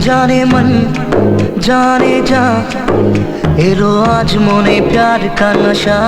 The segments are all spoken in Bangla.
जाने मन। जाने जा এলো আজ মনে প্যার কা নশা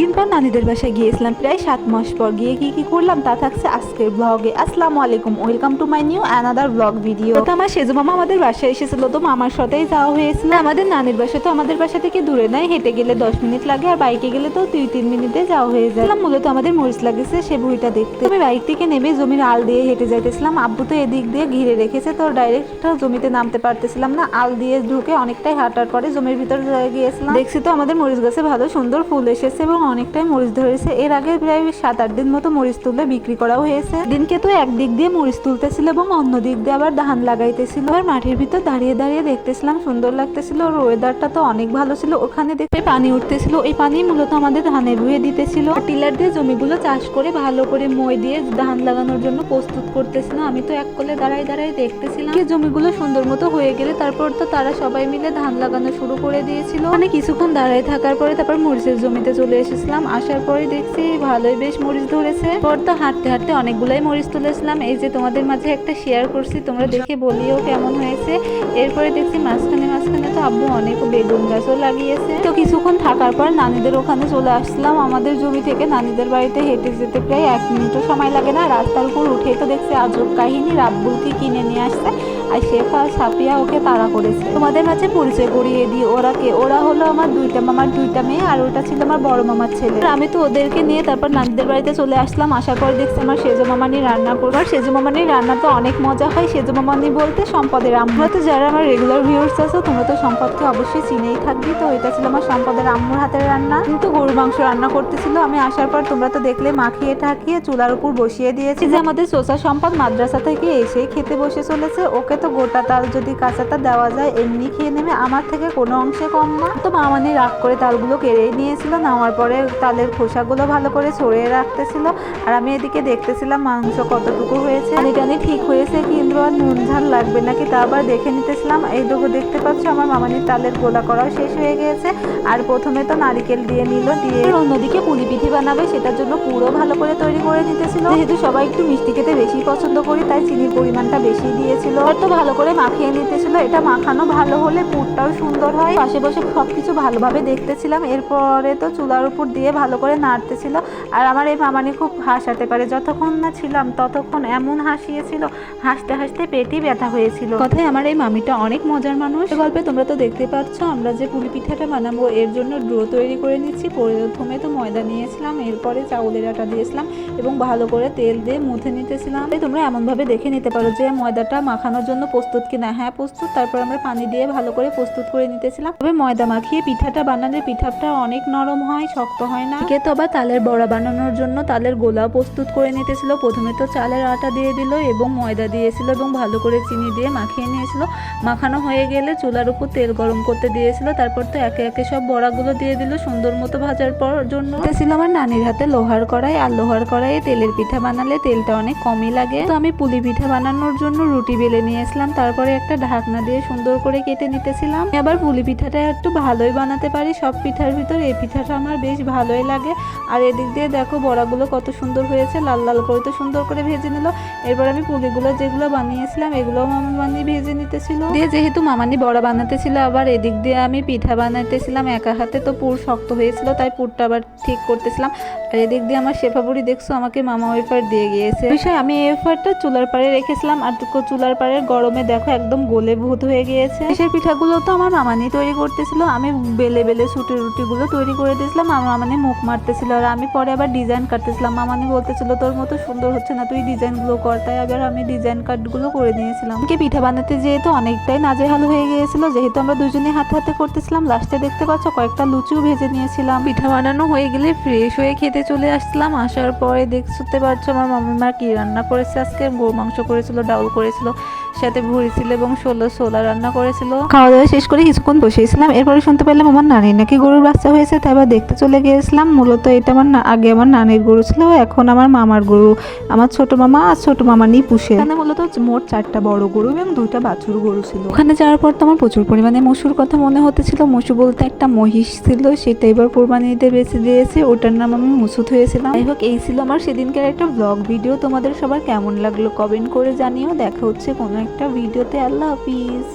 দিন পর নানিদের বাসায় গিয়েছিলাম প্রায় সাত মাস পর গিয়ে কি কি করলাম তা থাকছে আজকের ব্লগে আসসালামু আলাইকুম welcome to my new another blog video তো আমার সেজু মামা আমাদের বাসায় এসেছিল তো মামার সাথেই যাওয়া হয়েছিল আমাদের নানির বাসা তো আমাদের বাসা থেকে দূরে নয় হেঁটে গেলে দশ মিনিট লাগে আর বাইকে গেলে তো দুই তিন মিনিটে যাওয়া হয়ে যায় মূলত আমাদের মরিচ লাগেছে সে বইটা দেখতে আমি বাইক থেকে নেমে জমির আল দিয়ে হেঁটে যাইতেছিলাম আব্বু তো এদিক দিয়ে ঘিরে রেখেছে তো ডাইরেক্ট জমিতে নামতে পারতেছিলাম না আল দিয়ে ঢুকে অনেকটাই হাঁটার পরে জমির ভিতর গিয়েছিলাম। দেখছি তো আমাদের মরিচ গাছে ভালো সুন্দর ফুল এসেছে এবং অনেকটাই মরিচ ধরেছে। এর আগে প্রায় সাত আট দিন মতো মরিচ তুলে বিক্রি করাও হয়েছে। দিনকে তো একদিক দিয়ে মরিচ তুলতেছিল এবং অন্য দিক দিয়ে আবার ধান লাগাইতেছিল। আর মাঠের ভিতর দাঁড়িয়ে দাঁড়িয়ে দেখতেছিলাম, সুন্দর লাগতেছিল। আর ওয়েদারটা তো অনেক ভালো ছিল। ওখানে দেখতে পানি উঠতেছিল। এই পানি মূলত আমাদের ধানে রুয়ে দিতেছিল। টিলার দিয়ে জমিগুলো চাষ করে ভালো করে মই দিয়ে ধান লাগানোর জন্য প্রস্তুত করতেছিল। আমি তো এক কোলে দাঁড়াই দাঁড়াই দেখতেছিলাম। জমিগুলো সুন্দর মতো হয়ে গেলে তারপর তো তারা সবাই মিলে ধান লাগানো শুরু করে দিয়েছিল। মানে কিছুক্ষণ দাঁড়ায় থাকার পরে তারপর মরিচের জমিতে চলে এসেছিলাম। আসার পরে দেখছি ভালোই বেশ মরিচ ধরেছে। পর তো হাঁটতে হাঁটতে অনেকগুলাই মরিচ তুলেছিলাম এই যে তোমাদের মাঝে একটা শেয়ার করছি, তোমরা দেখে বলিও কেমন হয়েছে। এরপরে দেখছি মাঝখানে মাঝখানে তো আব্বু অনেক বেগুন গাছও লাগিয়েছে। তো কিছুক্ষণ থাকার পর নানিদের ওখানে চলে আসলাম। আমাদের জমি থেকে নানিদের বাড়িতে হেঁটে যেতে প্রায় এক মিনিটও সময় লাগে না। রাস্তার উপর উঠেই তো দেখছি আজব কাহিনী। রাব্বুলকে কিনে নিয়ে আসছে। আর শেফা সাফিয়া ওকে তাড়া করেছে। তোমাদের মাঝে পরিচয় করিয়ে দিই, ওরা কে? ওরা হলো আমার দুইটা মামার দুইটা মেয়ে আর ওটা ছিল আমার বড় মামার ছেলে। আর আমি তো ওদেরকে নিয়ে তারপর নানিদের বাড়িতে চলে আসলাম। আশা পর দেখছি আমার সেজো মামানি রান্না করব। আর সেজো মামানির রান্না তো অনেক মজা হয়। সেজো মামানি বলতে সম্পদের আম্মু। তো যারা আমার রেগুলার ভিউর্স আছে, তোমরা তো সম্পদকে অবশ্যই চিনেই থাকবি। তো এটা ছিল আমার সম্পদের আম্মুর হাতের রান্না। কিন্তু গরুর মাংস রান্না করতেছিল। আমি আসার পর তোমরা তো দেখলে মাখিয়ে ঠাকিয়ে চুলার উপর বসিয়ে দিয়েছি। যে আমাদের সোসা সম্পদ মাদ্রাসা থেকে এসে খেতে বসে চলেছে। ওকে তো গোটা তাল যদি কাঁচাটা দেওয়া যায়, এমনি খেয়ে নেবে। আমার থেকে কোনো অংশে কম না। তো মামানি রাগ করে তালগুলো কেড়েই নিয়েছিল, নেওয়ার পরে তালের খোসাগুলো ভালো করে ছড়িয়ে রাখতেছিল। আর আমি এদিকে দেখতেছিলাম মাংস কতটুকু হয়েছে। টানি ঠিক হয়েছে, কিন্তু আর নুন ঝাল লাগবে নাকি তা আবার দেখে নিতেছিলাম। এই দেখো, দেখতে পাচ্ছ, আমার মামানির তালের গোলা করাও শেষ হয়ে গিয়েছে আর প্রথমে তো নারিকেল দিয়ে নিল, দিয়ে অন্যদিকে পুলি পিঠি বানাবে, সেটার জন্য পুরো ভালো করে তৈরি করে নিতেছিল। যেহেতু সবাই একটু মিষ্টি খেতে বেশি পছন্দ করি, তাই চিনির পরিমাণটা বেশি দিয়েছিল। আর তো ভালো করে মাখিয়ে নিতেছিল। এটা মাখানো ভালো হলে পুরটাও সুন্দর হয়। পাশে বসে সব কিছু ভালোভাবে দেখতেছিলাম। এরপরে তো চুলার উপর দিয়ে ভালো করে নাড়তেছিল। আর আমার এই মামানি খুব হাসাতে পারে। যতক্ষণ না ছিলাম ততক্ষণ এমন হাসিয়েছিল, হাসতে হাসতে পেটই ব্যথা হয়েছিল। কথায় আমার এই মামিটা অনেক মজার মানুষ। গল্পে তোমরা তো দেখতে পাচ্ছ, আমরা যে পুলি পিঠাটা বানাবো এর জন্য ড্রো তৈরি করে নিচ্ছি। প্রথমে তো ময়দা নিয়েছিলাম, এরপরে চাউলের আটা দিয়েছিলাম এবং ভালো করে তেল দিয়ে মুথে নিতেছিলাম। তোমরা এমনভাবে দেখে নিতে পারো যে ময়দাটা মাখানোর জন্য প্রস্তুত কিনা? হ্যাঁ প্রস্তুত। তারপর আমরা পানি দিয়ে ভালো করে প্রস্তুত করে নিতেছিলাম। তবে ময়দা মাখিয়ে পিঠাটা বানালে পিঠাটা অনেক নরম হয় শক্ত হয় না। কে তো আবার তালের বড়া বানানোর জন্য তালের গোলাও প্রস্তুত করে নিতেছিল। প্রথমে তো চালের আটা দিয়ে দিল এবং ময়দা দিয়েছিল এবং ভালো করে চিনি দিয়ে মাখিয়ে নিয়েছিল। মাখানো হয়ে গেলে চুলার উপর তেল গরম করতে দিয়েছিল। তারপর তো একে একে সব বড়াগুলো দিয়ে দিল সুন্দর মতো ভাজার পর জন্য। ছিল আমার নানির হাতে লোহার কড়াই। আর লোহার কড়াইয়ে তেলের পিঠা বানালে তেলটা অনেক কমই লাগে। তো আমি পুলি পিঠা বানানোর জন্য রুটি বেলে নিয়েছিলাম তারপরে একটা ঢাকনা দিয়ে সুন্দর করে কেটে নিতেছিলাম। আবার পুলি পিঠাটা একটু ভালোই বানাতে পারি, সব পিঠার ভিতর এই পিঠাটা আমার বেশ ভালোই লাগে। আর এদিক দিয়ে দেখো বড়াগুলো কত সুন্দর হয়েছে, লাল লাল করে তো সুন্দর করে ভেজে নিল। এরপর আমি পুলিগুলো যেগুলো বানিয়েছিলাম এগুলো মামানি ভেজে নিতেছিল। দিয়ে যেহেতু মামানি বড়া বানাতেছিল, আবার এদিক দিয়ে আমি পিঠা বানাইতেছিলাম একা হাতে, তো পুর শক্ত হয়েছিল, তাই পুরটা আবার ঠিক করতেছিলাম। আর এদিক দিয়ে আমার শেফা বুড়ি দেখছ, আমাকে মামা ওয়েফার দিয়ে গিয়েছে। বিষয় আমি এই ওয়েফারটা চুলার পাড়ে রেখেছিলাম, আর চুলার পাড়ের গরমে দেখো একদম গোলে ভূত হয়ে গিয়েছে। সেই পিঠাগুলো তো আমার মামানি তৈরি করতেছিল আমি বেলে বেলে ছুটি রুটিগুলো তৈরি করে দিয়েছিলাম আমার মামানি মুখ মারতেছিল আর আমি পরে আবার ডিজাইন কাটতেছিলাম। মামানি বলতেছিল তোর মতো সুন্দর হচ্ছে না তুই ডিজাইনগুলো কর। তাই আবার আমি ডিজাইন কাটগুলো করে দিয়েছিলাম। কি পিঠা বানাতে যেহেতু অনেকটাই নাজেহাল হয়ে গিয়েছিল যেহেতু আমরা দুজনে হাতে হাতে করতেছিলাম লাস্টে দেখতে পাচ্ছ কয়েকটা লুচিও ভেজে নিয়েছিলাম। পিঠা বানানো হয়ে গেলে ফ্রেশ হয়ে খেতে চলে আসলাম আসার পরে দেখতে পাচ্ছ আমার মামিমা কি রান্না করেছে আজকে গরু মাংস করেছিল ডাউল করেছিল। সাথে ভুড়ি ছিল এবং ষোলো ছোলা রান্না করেছিল। খাওয়া দাওয়া শেষ করে কিছুক্ষণ বসেছিলাম। এরপরে শুনতে পেলাম আমার নানির নাকি গরুর বাচ্চা হয়েছে তাই আবার দেখতে চলে গিয়েছিলাম। মূলত এটা আমার না- আগে আমার নানির গরু ছিল এখন আমার মামার গরু। আমার ছোট মামা আর ছোট মামা নিয়ে পুষে। এখানে মূলত মোট চারটা বড় গরু এবং দুইটা বাছুর গরু ছিল। ওখানে যাওয়ার পর তো আমার প্রচুর পরিমাণে মসুর কথা মনে হতেছিল। মসু বলতে একটা মহিষ ছিল সেটা এবার কোরবানিতে বেঁচে দিয়েছে। ওটার নাম আমি মুসুদ হয়েছিলাম। যাই হোক এই ছিল আমার সেদিনকার একটা ব্লগ ভিডিও তোমাদের সবার কেমন লাগল কমেন্ট করে জানিও। দেখা হচ্ছে কোনো একটা একটা ভিডিওতে আল্লাহ হাফিজ।